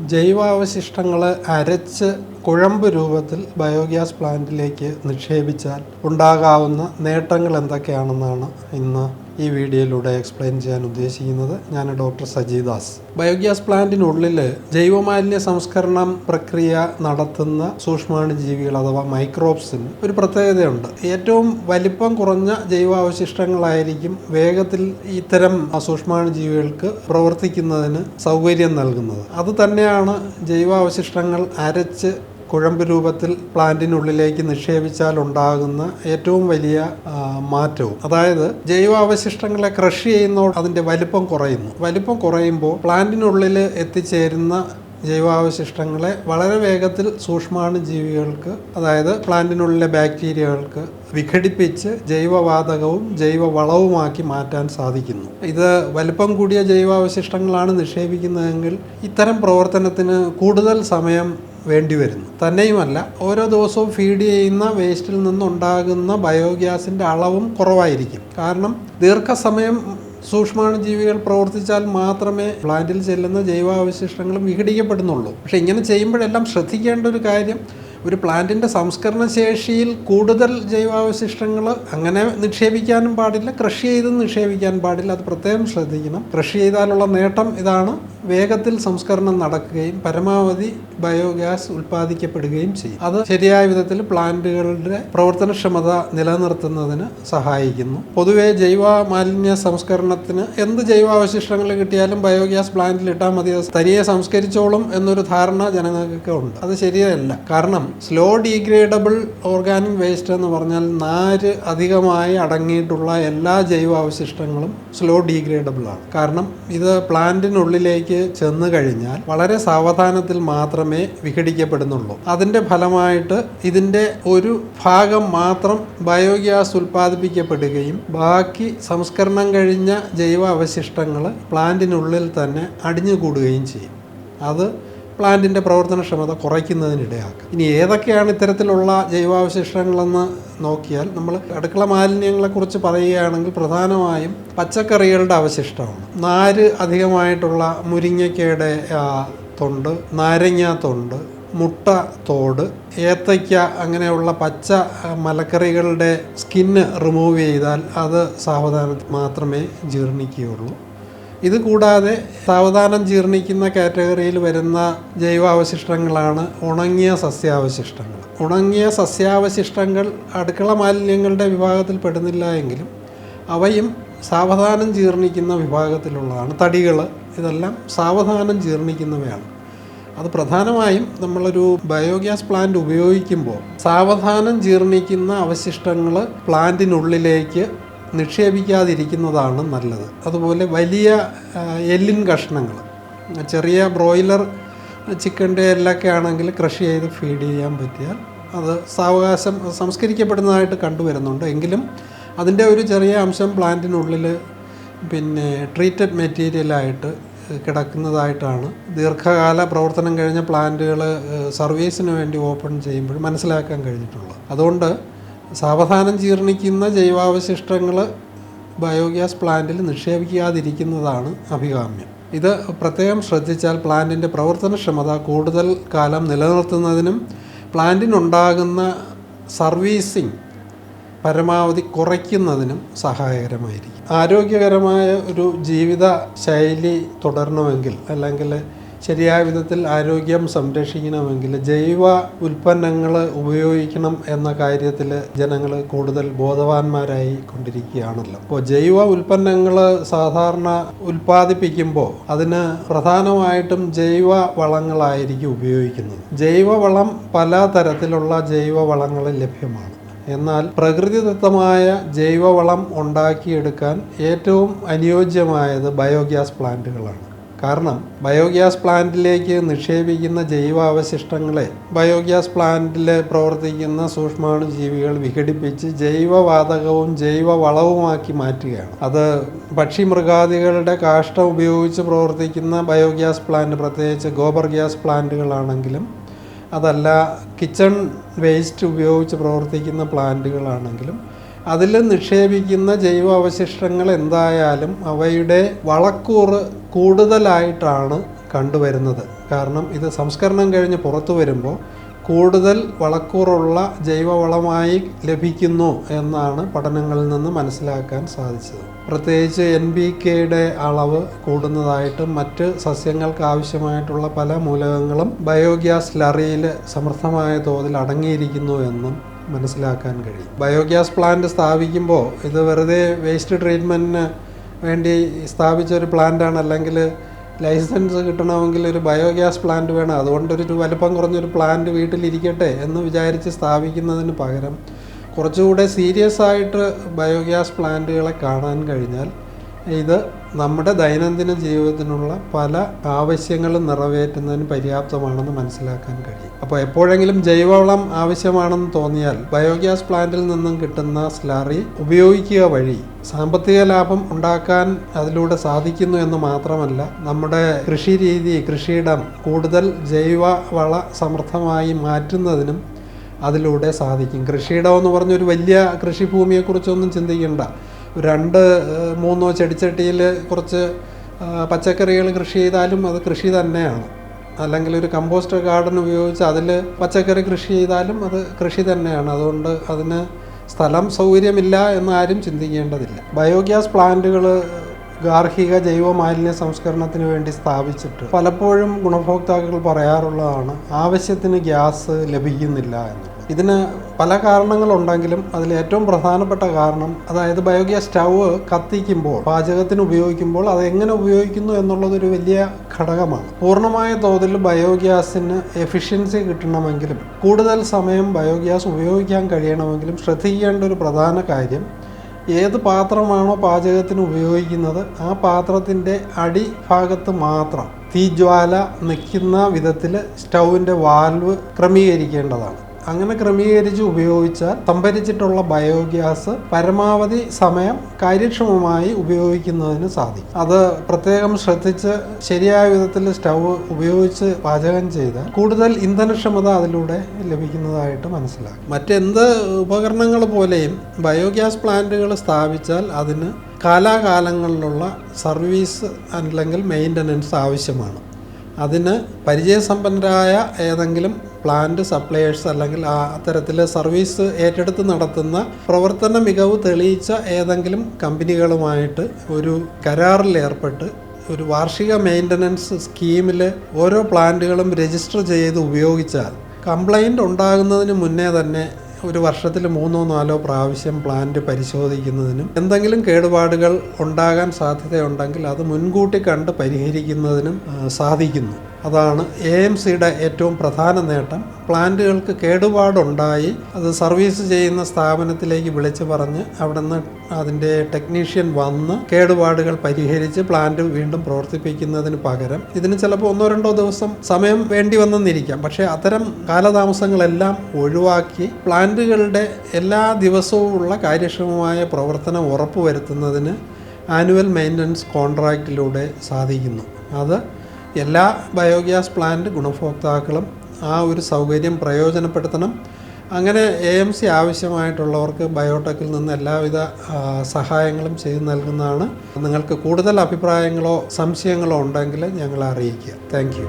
ജൈവാവശിഷ്ടങ്ങൾ അരച്ച് കുഴമ്പ് രൂപത്തിൽ ബയോഗ്യാസ് പ്ലാന്റിലേക്ക് നിക്ഷേപിച്ചാൽ ഉണ്ടാകാവുന്ന നേട്ടങ്ങൾ എന്തൊക്കെയാണെന്നാണ് ഇന്ന് ഈ വീഡിയോയിലൂടെ എക്സ്പ്ലെയിൻ ചെയ്യാൻ ഉദ്ദേശിക്കുന്നത്. ഞാൻ ഡോക്ടർ സജീദാസ് ബയോഗ്യാസ് പ്ലാന്റിനുള്ളിൽ ജൈവമാലിന്യ സംസ്കരണം പ്രക്രിയ നടത്തുന്ന സൂക്ഷ്മാണുജീവികൾ അഥവാ മൈക്രോബ്സിന് ഒരു പ്രത്യേകതയുണ്ട്. ഏറ്റവും വലിപ്പം കുറഞ്ഞ ജൈവാവശിഷ്ടങ്ങളായിരിക്കും വേഗത്തിൽ ഇത്തരം സൂക്ഷ്മാണുജീവികൾക്ക് പ്രവർത്തിക്കുന്നതിന് സൗകര്യം നൽകുന്നത്. അത് തന്നെയാണ് ജൈവാവശിഷ്ടങ്ങൾ അരച്ച് കുഴമ്പ് രൂപത്തിൽ പ്ലാന്റിനുള്ളിലേക്ക് നിക്ഷേപിച്ചാൽ ഉണ്ടാകുന്ന ഏറ്റവും വലിയ മാറ്റവും. അതായത് ജൈവാവശിഷ്ടങ്ങളെ കൃഷി ചെയ്യുന്നോ അതിന്റെ വലിപ്പം കുറയുന്നു. വലിപ്പം കുറയുമ്പോൾ പ്ലാന്റിനുള്ളിൽ എത്തിച്ചേരുന്ന ജൈവാവശിഷ്ടങ്ങളെ വളരെ വേഗത്തിൽ സൂക്ഷ്മാണു ജീവികൾക്ക് അതായത് പ്ലാന്റിനുള്ളിലെ ബാക്ടീരിയകൾക്ക് വിഘടിപ്പിച്ച് ജൈവവാതകവും ജൈവവളവുമാക്കി മാറ്റാൻ സാധിക്കുന്നു. ഇത് വലിപ്പം കൂടിയ ജൈവാവശിഷ്ടങ്ങളാണ് നിക്ഷേപിക്കുന്നതെങ്കിൽ ഇത്തരം പ്രവർത്തനത്തിന് കൂടുതൽ സമയം വേണ്ടിവരുന്നു. തന്നെയുമല്ല ഓരോ ദിവസവും ഫീഡ് ചെയ്യുന്ന വേസ്റ്റിൽ നിന്നുണ്ടാകുന്ന ബയോഗ്യാസിന്റെ അളവും കുറവായിരിക്കും. കാരണം ദീർഘസമയം സൂക്ഷ്മാണുജീവികൾ പ്രവർത്തിച്ചാൽ മാത്രമേ പ്ലാന്റിൽ ചെല്ലുന്ന ജൈവാവശിഷ്ടങ്ങളും വിഘടിക്കപ്പെടുന്നുള്ളൂ. പക്ഷേ ഇങ്ങനെ ചെയ്യുമ്പോഴെല്ലാം ശ്രദ്ധിക്കേണ്ട ഒരു കാര്യം ഒരു പ്ലാന്റിന്റെ സംസ്കരണ ശേഷിയിൽ കൂടുതൽ ജൈവാവശിഷ്ടങ്ങൾ അങ്ങനെ നിക്ഷേപിക്കാനും പാടില്ല കൃഷി ചെയ്ത് നിക്ഷേപിക്കാൻ പാടില്ല. അത് പ്രത്യേകം ശ്രദ്ധിക്കണം. കൃഷി ചെയ്താലുള്ള നേട്ടം ഇതാണ്. വേഗത്തിൽ സംസ്കരണം നടക്കുകയും പരമാവധി ബയോഗ്യാസ് ഉൽപ്പാദിക്കപ്പെടുകയും ചെയ്യും. അത് ശരിയായ വിധത്തിൽ പ്ലാന്റുകളുടെ പ്രവർത്തനക്ഷമത നിലനിർത്തുന്നതിന് സഹായിക്കുന്നു. പൊതുവെ ജൈവ മാലിന്യ സംസ്കരണത്തിന് എന്ത് ജൈവാവശിഷ്ടങ്ങൾ കിട്ടിയാലും ബയോഗ്യാസ് പ്ലാന്റിൽ ഇട്ടാൽ മതി. തനിയെ സംസ്കരിച്ചോളും എന്നൊരു ധാരണ ജനങ്ങൾക്ക് ഉണ്ട്. അത് ശരിയല്ല. കാരണം സ്ലോ ഡീഗ്രേഡബിൾ ഓർഗാനിക് വേസ്റ്റ് എന്ന് പറഞ്ഞാൽ നാര് അധികമായി അടങ്ങിയിട്ടുള്ള എല്ലാ ജൈവാവശിഷ്ടങ്ങളും സ്ലോ ഡീഗ്രേഡബിൾ ആണ്. കാരണം ഇത് പ്ലാന്റിനുള്ളിലേക്ക് ചെന്ന് കഴിഞ്ഞാൽ വളരെ സാവധാനത്തിൽ മാത്രമേ വിഘടിക്കപ്പെടുന്നുള്ളൂ. അതിന്റെ ഫലമായിട്ട് ഇതിന്റെ ഒരു ഭാഗം മാത്രം ബയോഗ്യാസ് ഉൽപ്പാദിപ്പിക്കപ്പെടുകയും ബാക്കി സംസ്കരണം കഴിഞ്ഞ ജൈവ അവശിഷ്ടങ്ങൾ പ്ലാന്റിനുള്ളിൽ തന്നെ അടിഞ്ഞുകൂടുകയും ചെയ്യും. അത് പ്ലാന്റിന്റെ പ്രവർത്തനക്ഷമത കുറയ്ക്കുന്നതിനിടയാക്കും. ഇനി ഏതൊക്കെയാണ് ഇത്തരത്തിലുള്ള ജൈവാവശിഷ്ടങ്ങളെന്ന് നോക്കിയാൽ നമ്മൾ അടുക്കള മാലിന്യങ്ങളെക്കുറിച്ച് പറയുകയാണെങ്കിൽ പ്രധാനമായും പച്ചക്കറികളുടെ അവശിഷ്ടമാണ്. നാര് അധികമായിട്ടുള്ള മുരിങ്ങയ്ക്കയുടെ തൊണ്ട് നാരങ്ങ തൊണ്ട് മുട്ട തോട് ഏത്തയ്ക്ക അങ്ങനെയുള്ള പച്ച മലക്കറികളുടെ സ്കിന്ന് റിമൂവ് ചെയ്താൽ അത് സാവധാനം മാത്രമേ ജീർണിക്കുകയുള്ളൂ. ഇത് കൂടാതെ സാവധാനം ജീർണിക്കുന്ന കാറ്റഗറിയിൽ വരുന്ന ജൈവാവശിഷ്ടങ്ങളാണ് ഉണങ്ങിയ സസ്യാവശിഷ്ടങ്ങൾ. ഉണങ്ങിയ സസ്യാവശിഷ്ടങ്ങൾ അടുക്കള മാലിന്യങ്ങളുടെ വിഭാഗത്തിൽ പെടുന്നില്ല എങ്കിലും അവയും സാവധാനം ജീർണിക്കുന്ന വിഭാഗത്തിലുള്ളതാണ്. തടികൾ ഇതെല്ലാം സാവധാനം ജീർണിക്കുന്നവയാണ്. അത് പ്രധാനമായും നമ്മളൊരു ബയോഗ്യാസ് പ്ലാന്റ് ഉപയോഗിക്കുമ്പോൾ സാവധാനം ജീർണിക്കുന്ന അവശിഷ്ടങ്ങൾ പ്ലാന്റിനുള്ളിലേക്ക് നിക്ഷേപിക്കാതിരിക്കുന്നതാണ് നല്ലത്. അതുപോലെ വലിയ എല്ലിൻ കഷ്ണങ്ങൾ. ചെറിയ ബ്രോയിലർ ചിക്കന്റെ എല്ലൊക്കെ ആണെങ്കിൽ കൃഷി ചെയ്ത് ഫീഡ് ചെയ്യാൻ പറ്റിയാൽ അത് സാവകാശം സംസ്കരിക്കപ്പെടുന്നതായിട്ട് കണ്ടുവരുന്നുണ്ട്. എങ്കിലും അതിന്റെ ഒരു ചെറിയ അംശം പ്ലാന്റിനുള്ളിൽ പിന്നെ ട്രീറ്റഡ് മെറ്റീരിയലായിട്ട് കിടക്കുന്നതായിട്ടാണ്. ദീർഘകാല പ്രവർത്തനം കഴിഞ്ഞ പ്ലാന്റുകൾ സർവീസിന് വേണ്ടി ഓപ്പൺ ചെയ്യുമ്പോൾ മനസ്സിലാക്കാൻ കഴിഞ്ഞിട്ടുള്ളത്. അതുകൊണ്ട് സാവധാനം ജീർണിക്കുന്ന ജൈവാവശിഷ്ടങ്ങൾ ബയോഗ്യാസ് പ്ലാന്റിൽ നിക്ഷേപിക്കാതിരിക്കുന്നതാണ് അഭികാമ്യം. ഇത് പ്രത്യേകം ശ്രദ്ധിച്ചാൽ പ്ലാന്റിന്റെ പ്രവർത്തനക്ഷമത കൂടുതൽ കാലം നിലനിർത്തുന്നതിനും പ്ലാന്റിനുണ്ടാകുന്ന സർവീസിങ് പരമാവധി കുറയ്ക്കുന്നതിനും സഹായകരമായിരിക്കും. ആരോഗ്യകരമായ ഒരു ജീവിത ശൈലി തുടരണമെങ്കിൽ അല്ലെങ്കിൽ ശരിയായ വിധത്തിൽ ആരോഗ്യം സംരക്ഷിക്കണമെങ്കിൽ ജൈവ ഉൽപ്പന്നങ്ങൾ ഉപയോഗിക്കണം എന്ന കാര്യത്തിൽ ജനങ്ങൾ കൂടുതൽ ബോധവാന്മാരായി കൊണ്ടിരിക്കുകയാണല്ലോ. അപ്പോൾ ജൈവ ഉൽപ്പന്നങ്ങൾ സാധാരണ ഉൽപ്പാദിപ്പിക്കുമ്പോൾ അതിന് പ്രധാനമായിട്ടും ജൈവ വളങ്ങളായിരിക്കും ഉപയോഗിക്കുന്നത്. ജൈവവളം പല തരത്തിലുള്ള ജൈവ വളങ്ങൾ ലഭ്യമാണ്. എന്നാൽ പ്രകൃതിദത്തമായ ജൈവവളം ഉണ്ടാക്കിയെടുക്കാൻ ഏറ്റവും അനുയോജ്യമായത് ബയോഗ്യാസ് പ്ലാന്റുകളാണ്. കാരണം ബയോഗ്യാസ് പ്ലാന്റിലേക്ക് നിക്ഷേപിക്കുന്ന ജൈവ അവശിഷ്ടങ്ങളെ ബയോഗ്യാസ് പ്ലാന്റിൽ പ്രവർത്തിക്കുന്ന സൂക്ഷ്മാണുജീവികൾ വിഘടിപ്പിച്ച് ജൈവവാതകവും ജൈവ വളവുമാക്കി മാറ്റുകയാണ്. അത് പക്ഷി മൃഗാദികളുടെ കാഷ്ടം ഉപയോഗിച്ച് പ്രവർത്തിക്കുന്ന ബയോഗ്യാസ് പ്ലാന്റ് പ്രത്യേകിച്ച് ഗോബർ ഗ്യാസ് പ്ലാന്റുകളാണെങ്കിലും അതല്ല കിച്ചൺ വേസ്റ്റ് ഉപയോഗിച്ച് പ്രവർത്തിക്കുന്ന പ്ലാന്റുകളാണെങ്കിലും അതിൽ നിക്ഷേപിക്കുന്ന ജൈവ അവശിഷ്ടങ്ങൾ എന്തായാലും അവയുടെ വളക്കൂറ് കൂടുതലായിട്ടാണ് കണ്ടുവരുന്നത്. കാരണം ഇത് സംസ്കരണം കഴിഞ്ഞ് പുറത്തു വരുമ്പോൾ കൂടുതൽ വളക്കൂറുള്ള ജൈവവളമായി ലഭിക്കുന്നു എന്നാണ് പഠനങ്ങളിൽ നിന്ന് മനസ്സിലാക്കാൻ സാധിച്ചത്. പ്രത്യേകിച്ച് എൻ ബി കെയുടെ അളവ് കൂടുന്നതായിട്ടും മറ്റ് സസ്യങ്ങൾക്ക് ആവശ്യമായിട്ടുള്ള പല മൂലകങ്ങളും ബയോഗ്യാസ് ലറിയിൽ സമർത്ഥമായ തോതിൽ അടങ്ങിയിരിക്കുന്നു എന്നും മനസ്സിലാക്കാൻ കഴിയും. ബയോഗ്യാസ് പ്ലാന്റ് സ്ഥാപിക്കുമ്പോൾ ഇത് വെറുതെ വേസ്റ്റ് ട്രീറ്റ്മെന്റിന് വേണ്ടി സ്ഥാപിച്ച ഒരു പ്ലാന്റാണ്. അല്ലെങ്കിൽ ലൈസൻസ് കിട്ടണമെങ്കിൽ ഒരു ബയോഗ്യാസ് പ്ലാന്റ് വേണം. അതുകൊണ്ടൊരു വലുപ്പം കുറഞ്ഞൊരു പ്ലാന്റ് വീട്ടിലിരിക്കട്ടെ എന്ന് വിചാരിച്ച് സ്ഥാപിക്കുന്നതിന് പകരം കുറച്ചുകൂടെ സീരിയസ് ആയിട്ട് ബയോഗ്യാസ് പ്ലാന്റുകളെ കാണാൻ കഴിഞ്ഞാൽ ഇത് നമ്മുടെ ദൈനംദിന ജീവിതത്തിനുള്ള പല ആവശ്യങ്ങളും നിറവേറ്റുന്നതിന് പര്യാപ്തമാണെന്ന് മനസ്സിലാക്കാൻ കഴിയും. അപ്പോൾ എപ്പോഴെങ്കിലും ജൈവവളം ആവശ്യമാണെന്ന് തോന്നിയാൽ ബയോഗ്യാസ് പ്ലാന്റിൽ നിന്നും കിട്ടുന്ന സ്ലറി ഉപയോഗിക്കുക വഴി സാമ്പത്തിക ലാഭം ഉണ്ടാക്കാൻ അതിലൂടെ സാധിക്കുന്നു എന്ന് മാത്രമല്ല നമ്മുടെ കൃഷി രീതി കൃഷിയിടം കൂടുതൽ ജൈവവള സമൃദ്ധമായി മാറ്റുന്നതിനും അതിലൂടെ സാധിക്കും. കൃഷിയിടം എന്ന് പറഞ്ഞൊരു വലിയ കൃഷിഭൂമിയെക്കുറിച്ചൊന്നും ചിന്തിക്കേണ്ട. രണ്ട് മൂന്നോ ചെടിച്ചട്ടിയിൽ കുറച്ച് പച്ചക്കറികൾ കൃഷി ചെയ്താലും അത് കൃഷി തന്നെയാണ്. അല്ലെങ്കിൽ ഒരു കമ്പോസ്റ്റ് ഗാർഡൻ ഉപയോഗിച്ച് അതിൽ പച്ചക്കറി കൃഷി ചെയ്താലും അത് കൃഷി തന്നെയാണ്. അതുകൊണ്ട് അതിന് സ്ഥലം സൗകര്യമില്ല എന്ന് ആരും ചിന്തിക്കേണ്ടതില്ല. ബയോഗ്യാസ് പ്ലാന്റുകൾ ഗാർഹിക ജൈവ മാലിന്യ സംസ്കരണത്തിന് വേണ്ടി സ്ഥാപിച്ചിട്ട് പലപ്പോഴും ഗുണഭോക്താക്കൾ പറയാറുള്ളതാണ് ആവശ്യത്തിന് ഗ്യാസ് ലഭിക്കുന്നില്ല എന്നുള്ളത് ഇതിന് പല കാരണങ്ങളുണ്ടെങ്കിലും അതിൽ ഏറ്റവും പ്രധാനപ്പെട്ട കാരണം അതായത് ബയോഗ്യാസ് സ്റ്റൗവ് കത്തിക്കുമ്പോൾ പാചകത്തിന് ഉപയോഗിക്കുമ്പോൾ അത് എങ്ങനെ ഉപയോഗിക്കുന്നു എന്നുള്ളതൊരു വലിയ ഘടകമാണ്. പൂർണമായ തോതിൽ ബയോഗ്യാസിന് എഫിഷ്യൻസി കിട്ടണമെങ്കിലും കൂടുതൽ സമയം ബയോഗ്യാസ് ഉപയോഗിക്കാൻ കഴിയണമെങ്കിലും ശ്രദ്ധിക്കേണ്ട ഒരു പ്രധാന കാര്യം ഏത് പാത്രമാണോ പാചകത്തിന് ഉപയോഗിക്കുന്നത് ആ പാത്രത്തിന്റെ അടിഭാഗത്ത് മാത്രം തീജ്വാല നിൽക്കുന്ന വിധത്തിൽ സ്റ്റൗവിന്റെ വാൽവ് ക്രമീകരിക്കേണ്ടതാണ്. അങ്ങനെ ക്രമീകരിച്ച് ഉപയോഗിച്ചാൽ സംഭരിച്ചിട്ടുള്ള ബയോഗ്യാസ് പരമാവധി സമയം കാര്യക്ഷമമായി ഉപയോഗിക്കുന്നതിന് സാധിക്കും. അത് പ്രത്യേകം ശ്രദ്ധിച്ച് ശരിയായ വിധത്തിൽ സ്റ്റൗ ഉപയോഗിച്ച് പാചകം ചെയ്താൽ കൂടുതൽ ഇന്ധനക്ഷമത അതിലൂടെ ലഭിക്കുന്നതായിട്ട് മനസ്സിലാക്കും മറ്റെന്ത് ഉപകരണങ്ങൾ പോലെയും ബയോഗ്യാസ് പ്ലാന്റുകൾ സ്ഥാപിച്ചാൽ അതിന് കാലാകാലങ്ങളിലുള്ള സർവീസ് അല്ലെങ്കിൽ മെയിന്റനൻസ് ആവശ്യമാണ്. അതിന് പരിചയസമ്പന്നരായ ഏതെങ്കിലും പ്ലാന്റ് സപ്ലയേഴ്സ് അല്ലെങ്കിൽ ആ അത്തരത്തിൽ സർവീസ് ഏറ്റെടുത്ത് നടത്തുന്ന പ്രവർത്തന മികവ് തെളിയിച്ച ഏതെങ്കിലും കമ്പനികളുമായിട്ട് ഒരു കരാറിൽ ഏർപ്പെട്ട് ഒരു വാർഷിക മെയിന്റനൻസ് സ്കീമിൽ ഓരോ പ്ലാന്റുകളും രജിസ്റ്റർ ചെയ്ത് ഉപയോഗിച്ചാൽ കംപ്ലൈന്റ് ഉണ്ടാകുന്നതിന് മുന്നേ തന്നെ ഒരു വർഷത്തിൽ മൂന്നോ നാലോ പ്രാവശ്യം പ്ലാന്റ് പരിശോധിക്കുന്നതിനും എന്തെങ്കിലും കേടുപാടുകൾ ഉണ്ടാകാൻ സാധ്യതയുണ്ടെങ്കിൽ അത് മുൻകൂട്ടി കണ്ട് പരിഹരിക്കുന്നതിനും സാധിക്കുന്നു. അതാണ് എ എം സിയുടെ ഏറ്റവും പ്രധാന നേട്ടം. പ്ലാന്റുകൾക്ക് കേടുപാടുണ്ടായി. അത് സർവീസ് ചെയ്യുന്ന സ്ഥാപനത്തിലേക്ക് വിളിച്ചു പറഞ്ഞ് അവിടുന്ന് അതിന്റെ ടെക്നീഷ്യൻ വന്ന് കേടുപാടുകൾ പരിഹരിച്ച് പ്ലാന്റ് വീണ്ടും പ്രവർത്തിപ്പിക്കുന്നതിന് പകരം. ഇതിന് ചിലപ്പോൾ ഒന്നോ രണ്ടോ ദിവസം സമയം വേണ്ടി വന്നെന്നിരിക്കാം പക്ഷേ അത്തരം കാലതാമസങ്ങളെല്ലാം ഒഴിവാക്കി പ്ലാന്റുകളുടെ എല്ലാ ദിവസവും ഉള്ള കാര്യക്ഷമമായ പ്രവർത്തനം ഉറപ്പുവരുത്തുന്നതിന് ആനുവൽ മെയിന്റനൻസ് കോൺട്രാക്റ്റിലൂടെ സാധിക്കുന്നു. അത് എല്ലാ ബയോഗ്യാസ് പ്ലാന്റ് ഗുണഭോക്താക്കളും ആ ഒരു സൗകര്യം പ്രയോജനപ്പെടുത്തണം. അങ്ങനെ എ എം സി ആവശ്യമായിട്ടുള്ളവർക്ക് ബയോടെക്കിൽ നിന്ന് എല്ലാവിധ സഹായങ്ങളും ചെയ്തു നൽകുന്നതാണ്. നിങ്ങൾക്ക് കൂടുതൽ അഭിപ്രായങ്ങളോ സംശയങ്ങളോ ഉണ്ടെങ്കിൽ ഞങ്ങളെ അറിയിക്കുക. താങ്ക്